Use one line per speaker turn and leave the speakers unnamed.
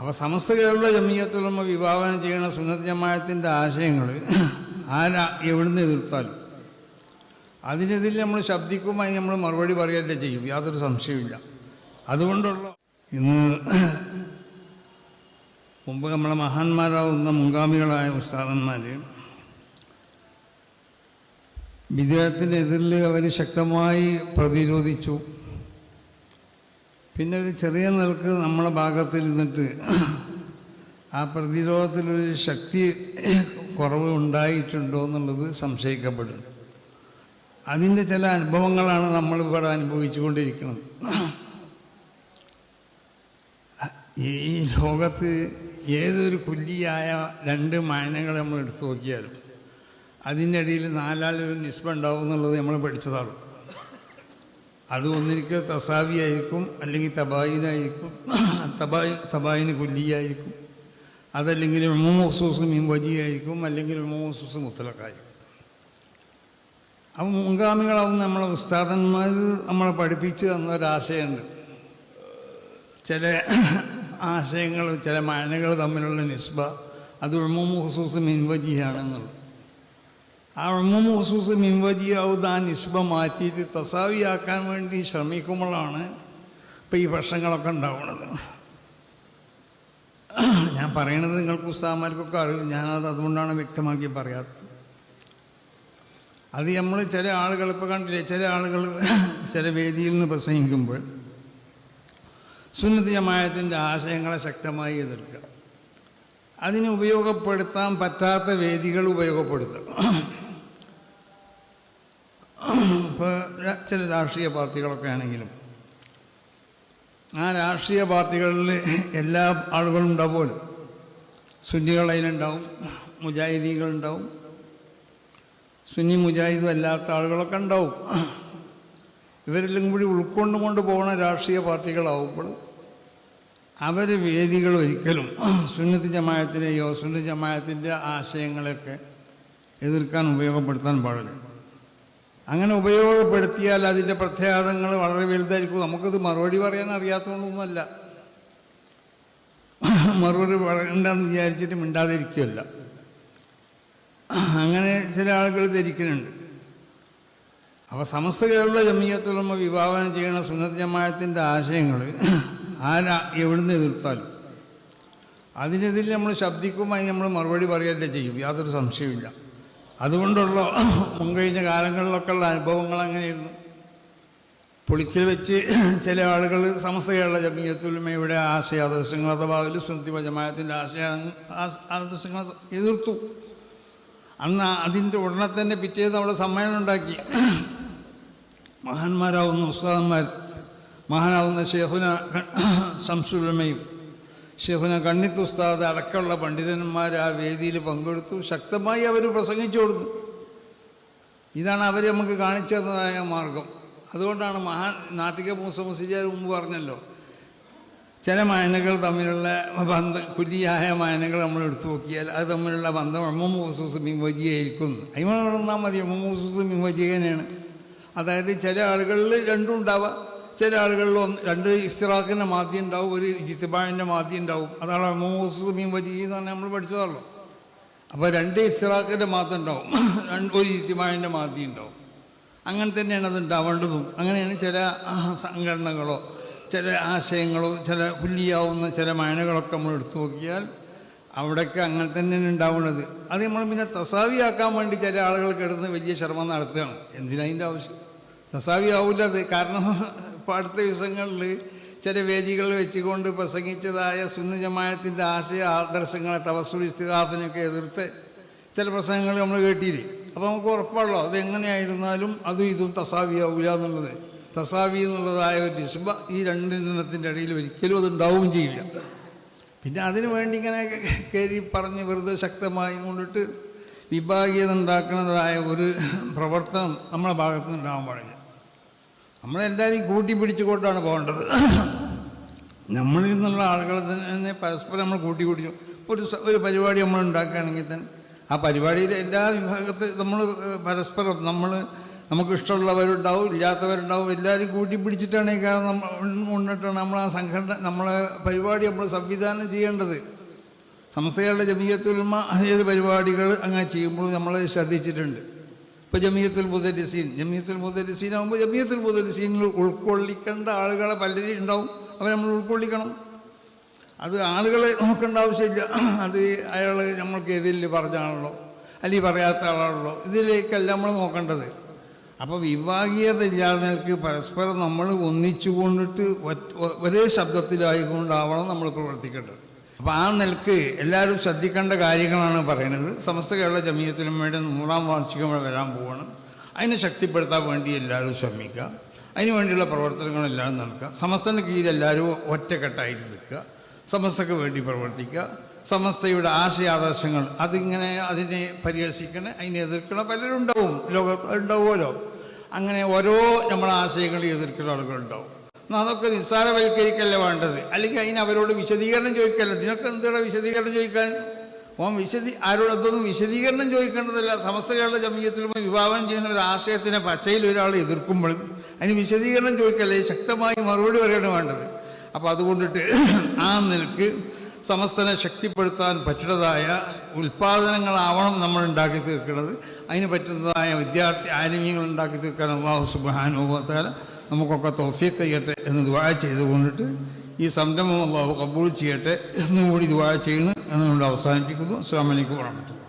അപ്പോൾ സമസ്ത കേരള വിഭാവനം ചെയ്യുന്ന സുന്നത്ത് ജമായത്തിന്റെ ആശയങ്ങൾ ആരാ എവിടുന്ന് എതിർത്താലും അതിനെതിരെ നമ്മൾ ശബ്ദിക്കുമായി നമ്മൾ മറുപടി പറയുകയല്ലേ ചെയ്യും. യാതൊരു സംശയമില്ല അതുകൊണ്ടുള്ള ഇന്ന് മുമ്പ് നമ്മളെ മഹാന്മാരാവുന്ന മുൻഗാമികളായ ഉസ്താദന്മാർ വിദേഹത്തിനെതിരിൽ അവർ ശക്തമായി പ്രതിരോധിച്ചു. പിന്നെ ഒരു ചെറിയ നിലയ്ക്ക് നമ്മളെ ഭാഗത്തിൽ നിന്നിട്ട് ആ പ്രതിരോധത്തിലൊരു ശക്തി കുറവ് ഉണ്ടായിട്ടുണ്ടോ എന്നുള്ളത് സംശയിക്കപ്പെടുന്നു. അതിന്റെ ചില അനുഭവങ്ങളാണ് നമ്മൾ ഇവിടെ അനുഭവിച്ചുകൊണ്ടിരിക്കുന്നത്. ഈ ലോകത്ത് ഏതൊരു കുല്ലിയായ രണ്ട് മായനങ്ങൾ നമ്മൾ എടുത്തു നോക്കിയാലും അതിന്റെ ഇടയിൽ നാലാളൊരു നിസ്ബ ഉണ്ടാവും എന്നുള്ളത് നമ്മൾ പഠിച്ചതാണ്. അത് ഒന്നിരിക്കുക തസാവിയായിരിക്കും അല്ലെങ്കിൽ തബായിനായിരിക്കും തബായി തബായിന് കുല്ലിയായിരിക്കും അതല്ലെങ്കിൽ മൊമോസൂസ് മീൻവജിയായിരിക്കും അല്ലെങ്കിൽ മൊമോസൂസ് മുത്തലക്കായിരിക്കും അപ്പം മുൻഗാമികളാവും നമ്മളെ ഉസ്താദന്മാർ നമ്മളെ പഠിപ്പിച്ചു തന്ന ഒരാശയമുണ്ട് ചില ആശയങ്ങൾ ചില മാനകൾ തമ്മിലുള്ള നിസ്ബ അത് ഉമ്മു ഹുസൂസ് മിൻവജിയാണെന്നുള്ളത് ആ ഉമ്മു മിൻവജിയാവുന്ന ആ നിസ്ബ മാറ്റിയിട്ട് തസാവിയാക്കാൻ വേണ്ടി ശ്രമിക്കുമ്പോഴാണ് ഇപ്പം ഈ പ്രശ്നങ്ങളൊക്കെ ഉണ്ടാവുന്നത്. ഞാൻ പറയണത് നിങ്ങൾക്ക് ഉസ്താമാർക്കൊക്കെ അറിയും. ഞാനത് അതുകൊണ്ടാണ് വ്യക്തമാക്കി പറയാത്തത്. അത് നമ്മൾ ചില ആളുകൾ ഇപ്പോൾ കണ്ടില്ലേ ചില ആളുകൾ ചില വേദിയിൽ നിന്ന് പ്രസംഗിക്കുമ്പോൾ സുന്നതി ജമായത്തിന്റെ ആശയങ്ങളെ ശക്തമായി എതിർക്കുക. അതിന് ഉപയോഗപ്പെടുത്താൻ പറ്റാത്ത വേദികൾ ഉപയോഗപ്പെടുത്തുക. ഇപ്പോൾ ചില രാഷ്ട്രീയ പാർട്ടികളൊക്കെ ആണെങ്കിലും ആ രാഷ്ട്രീയ പാർട്ടികളിൽ എല്ലാ ആളുകളും ഉണ്ടാവുമല്ലോ. സുന്നികൾ അതിലുണ്ടാവും മുജാഹിദീകളുണ്ടാവും സുന്നി മുജാഹിദും അല്ലാത്ത ആളുകളൊക്കെ ഉണ്ടാവും. ഇവരെല്ലാം കൂടി ഉൾക്കൊണ്ടുകൊണ്ട് പോകുന്ന രാഷ്ട്രീയ പാർട്ടികളാവുമ്പോൾ അവർ വേദികൾ ഒരിക്കലും സുന്നത്ത് ജമായത്തിനെയോ സുന്നി ജമായത്തിന്റെ ആശയങ്ങളെയൊക്കെ എതിർക്കാൻ ഉപയോഗപ്പെടുത്താൻ പാടില്ല. അങ്ങനെ ഉപയോഗപ്പെടുത്തിയാൽ അതിന്റെ പ്രത്യാഘാതങ്ങൾ വളരെ വലുതായിരിക്കും. നമുക്കത് മറുപടി പറയാൻ അറിയാത്തതുകൊണ്ടൊന്നുമല്ല മറുപടി പറയണ്ടെന്ന് വിചാരിച്ചിട്ട് മിണ്ടാതിരിക്കുകയല്ല അങ്ങനെ ചില ആളുകൾ ധരിക്കുന്നുണ്ട്. അപ്പോൾ സമസ്ത കേരള ജമീയത്തുലമ വിഭാവനം ചെയ്യുന്ന സുന്നത്ത് ജമായത്തിന്റെ ആശയങ്ങൾ ആരാ എവിടുന്ന് എതിർത്താലും അതിനെതിരെ നമ്മൾ ശബ്ദിക്കുമ്പോൾ അതിന് നമ്മൾ മറുപടി പറയുകയല്ലേ ചെയ്യും. യാതൊരു സംശയമില്ല അതുകൊണ്ടുള്ള മുൻകഴിഞ്ഞ കാലങ്ങളിലൊക്കെ ഉള്ള അനുഭവങ്ങൾ അങ്ങനെയായിരുന്നു പുളിക്കൽ വെച്ച് ചില ആളുകൾ സമസ്തയുള്ള ജമീയത്തുലമയുടെ ആശയ ആദർശങ്ങൾ അഥവാ സുന്നത്തി ജമായത്തിന്റെ ആശയ ആദർശങ്ങൾ എതിർത്തു. അന്ന് അതിന്റെ ഉടനെ തന്നെ പിറ്റേന്ന് അവിടെ സമ്മേളനം ഉണ്ടാക്കി. മഹാന്മാരാവുന്ന ഉസ്താദന്മാർ മഹാനാവുന്ന ഷെഹുന ശംസുലമയും ഷെഹുന കണ്ണിത്ത് ഉസ്താദ് അടക്കമുള്ള പണ്ഡിതന്മാർ ആ വേദിയിൽ പങ്കെടുത്തു. ശക്തമായി അവർ പ്രസംഗിച്ചു കൊടുത്തു. ഇതാണ് അവർ നമുക്ക് കാണിച്ചു തന്നതായ മാർഗം. അതുകൊണ്ടാണ് മഹാ നാട്ടിക മൂസ മുസിജാർ മുമ്പ് പറഞ്ഞല്ലോ ചില മായനകൾ തമ്മിലുള്ള ബന്ധം കുല്ലിയായ മായനകൾ നമ്മൾ എടുത്തു നോക്കിയാൽ അത് തമ്മിലുള്ള ബന്ധം അമ്മൂസൂസ് മിംവജിയായിരിക്കും അതിമ നടന്നാൽ മതി അമ്മൂസൂസ് മിംവജിയനെയാണ് അതായത് ചില ആളുകളിൽ രണ്ടും ഉണ്ടാവാം. ചില ആളുകളിൽ ഒന്ന് രണ്ട് ഇഫ്തിറാഖിന്റെ മാധ്യം ഉണ്ടാവും ഒരു ജിത്തിബാഴിന്റെ മാധ്യം ഉണ്ടാവും. അതാണ് അമ്മൂസൂസ് മിംവജി എന്ന് പറഞ്ഞാൽ നമ്മൾ പഠിച്ചതല്ലോ അപ്പോൾ രണ്ട് ഇഫ്തിറാഖിന്റെ മാധ്യം ഉണ്ടാവും. ഒരു ജിത്തിബാഴിന്റെ മാധ്യം ഉണ്ടാവും. അങ്ങനെ തന്നെയാണ് അത് ഉണ്ടാവേണ്ടതും. അങ്ങനെയാണ് ചില സംഘടനകളോ ചില ആശയങ്ങളോ ചില പുല്ലിയാവുന്ന ചില മയനകളൊക്കെ നമ്മൾ എടുത്തു നോക്കിയാൽ അവിടെയൊക്കെ അങ്ങനെ തന്നെയാണ് ഉണ്ടാവുന്നത്. അത് നമ്മൾ പിന്നെ തസാവിയാക്കാൻ വേണ്ടി ചില ആളുകൾ കിടന്ന് വലിയ ശ്രമം നടത്തുകയാണ്. എന്തിനതിന്റെ ആവശ്യം? തസാവി ആവില്ല അത് കാരണം ഇപ്പോൾ അടുത്ത ദിവസങ്ങളിൽ ചില വേദികളിൽ വെച്ചുകൊണ്ട് പ്രസംഗിച്ചതായ സുന്ന ജമായത്തിന്റെ ആശയ ആദർശങ്ങളെ തവസുൽ ഇസ്തിഹാത്തിനൊക്കെ എതിർത്ത് ചില പ്രസംഗങ്ങൾ നമ്മൾ കേട്ടില്ലേ അപ്പോൾ നമുക്ക് ഉറപ്പാണല്ലോ അതെങ്ങനെയായിരുന്നാലും അതും ഇതും തസാവിയാവില്ല എന്നുള്ളത്. തസാവി എന്നുള്ളതായ ഒരു നിസ്ബ ഈ രണ്ടിനത്തിന്റെ ഇടയിൽ ഒരിക്കലും അത് ഉണ്ടാവുകയും ചെയ്യില്ല. പിന്നെ അതിനു വേണ്ടി ഇങ്ങനെ കയറി പറഞ്ഞ് വെറുതെ ശക്തമായി കൊണ്ടിട്ട് വിഭാഗീയത ഉണ്ടാക്കുന്നതായ ഒരു പ്രവർത്തനം നമ്മളെ ഭാഗത്തുനിന്ന് ഉണ്ടാവാൻ പാടില്ല. നമ്മളെല്ലാവരെയും കൂട്ടി പിടിച്ചുകൊണ്ടാണ് പോകേണ്ടത്. നമ്മളിൽ നിന്നുള്ള ആളുകൾ തന്നെ പരസ്പരം നമ്മൾ കൂട്ടി ഇപ്പോൾ ഒരു ഒരു പരിപാടി നമ്മൾ ഉണ്ടാക്കുകയാണെങ്കിൽ തന്നെ ആ പരിപാടിയിൽ എല്ലാ വിഭാഗത്തിൽ നമ്മൾ പരസ്പരം നമ്മൾ നമുക്ക് ഇഷ്ടമുള്ളവരുണ്ടാവും ഇല്ലാത്തവരുണ്ടാവും എല്ലാവരും കൂട്ടി പിടിച്ചിട്ടാണ് നമ്മൾ മുന്നിട്ടാണ് നമ്മൾ ആ സംഘടന നമ്മളെ പരിപാടി നമ്മൾ സംവിധാനം ചെയ്യേണ്ടത്. സംസ്ഥകളുടെ ജമീയത്തുൽമ ഏത് പരിപാടികൾ അങ്ങനെ ചെയ്യുമ്പോൾ നമ്മൾ ശ്രദ്ധിച്ചിട്ടുണ്ട്. ഇപ്പോൾ ജമീയത്തുൽ മുദരിസീൻ. ജമീയത്തുൽ മുദരിസീൻ ജമീയത്തുൽ മുദരിസീനിൽ ഉൾക്കൊള്ളിക്കേണ്ട ആളുകളെ പലരും ഉണ്ടാവും. അവരെ നമ്മൾ ഉൾക്കൊള്ളിക്കണം. അത് ആളുകളെ നോക്കേണ്ട ആവശ്യമില്ല. അത് അയാൾ നമ്മൾക്ക് ഏതിൽ പറഞ്ഞാണല്ലോ. അല്ലെങ്കിൽ പറയാത്ത ആളാണല്ലോ. ഇതിലേക്കല്ല നമ്മൾ നോക്കേണ്ടത്. അപ്പോൾ വിഭാഗീയത ഇല്ലാതെ പരസ്പരം നമ്മൾ ഒന്നിച്ചു കൊണ്ടിട്ട് ഒരേ ശബ്ദത്തിലായിക്കൊണ്ടാവണം നമ്മൾ പ്രവർത്തിക്കേണ്ടത്. അപ്പോൾ ആ നിലയ്ക്ക് എല്ലാവരും ശ്രദ്ധിക്കേണ്ട കാര്യങ്ങളാണ് പറയുന്നത്. സമസ്ത കേരള ജമീയത്തിനും വേണ്ടി നൂറാം വാർഷികം വരാൻ പോവാണ്. അതിനെ ശക്തിപ്പെടുത്താൻ വേണ്ടി എല്ലാവരും ശ്രമിക്കുക. അതിനുവേണ്ടിയുള്ള വേണ്ടിയുള്ള പ്രവർത്തനങ്ങൾ എല്ലാവരും നടക്കുക. സമസ്തന്റെ കീഴിൽ എല്ലാവരും ഒറ്റക്കെട്ടായിട്ട് നിൽക്കുക. സമസ്തക്ക് വേണ്ടി പ്രവർത്തിക്കുക. സമസ്തയുടെ ആശയാദർശങ്ങൾ അതിങ്ങനെ അതിനെ പരിഹസിക്കണേ അതിനെ എതിർക്കണ പലരും ഉണ്ടാവും ലോകത്ത് ഉണ്ടാവുമല്ലോ. അങ്ങനെ ഓരോ നമ്മളെ ആശയങ്ങളെ എതിർക്കുന്ന ആളുകളുണ്ടാവും. അതൊക്കെ നിസ്സാരവൽക്കരിക്കല്ല വേണ്ടത്? അല്ലെങ്കിൽ അതിന് അവരോട് വിശദീകരണം ചോദിക്കല്ല? ഇതിനൊക്കെ എന്താണ് വിശദീകരണം ചോദിക്കാൻ? ഓം വിശദീ ആരോട് എന്തൊന്നും വിശദീകരണം ചോദിക്കേണ്ടതല്ല. സമസ്തകളുടെ ജമീയത്തിലും വിഭാവനം ചെയ്യുന്ന ഒരു ആശയത്തിനെ പച്ചയിൽ ഒരാൾ എതിർക്കുമ്പോഴും അതിന് വിശദീകരണം ചോദിക്കല്ലേ? ശക്തമായി മറുപടി പറയണം വേണ്ടത്. അപ്പോൾ അതുകൊണ്ടിട്ട് ആ നിലയ്ക്ക് സമസ്തനെ ശക്തിപ്പെടുത്താൻ പറ്റുന്നതായ ഉൽപ്പാദനങ്ങളാവണം നമ്മൾ ഉണ്ടാക്കി തീർക്കുന്നത്. അതിന് പറ്റുന്നതായ വിദ്യാർത്ഥി ആരോഗ്യങ്ങൾ ഉണ്ടാക്കി തീർക്കാൻ അള്ളാഹു സുബാനുഭവത്താല നമുക്കൊക്കെ തോഫിയൊക്കെ ചെയ്യട്ടെ എന്ന് ദുവാ ചെയ്തുകൊണ്ടിട്ട് ഈ സംരംഭം അള്ളാഹു കബൂൾ ചെയ്യട്ടെ എന്നുകൂടി ദുവാ ചെയ്യണം എന്നുകൊണ്ട് അവസാനിപ്പിക്കുന്നു. അസ്സാം വലൈക്കും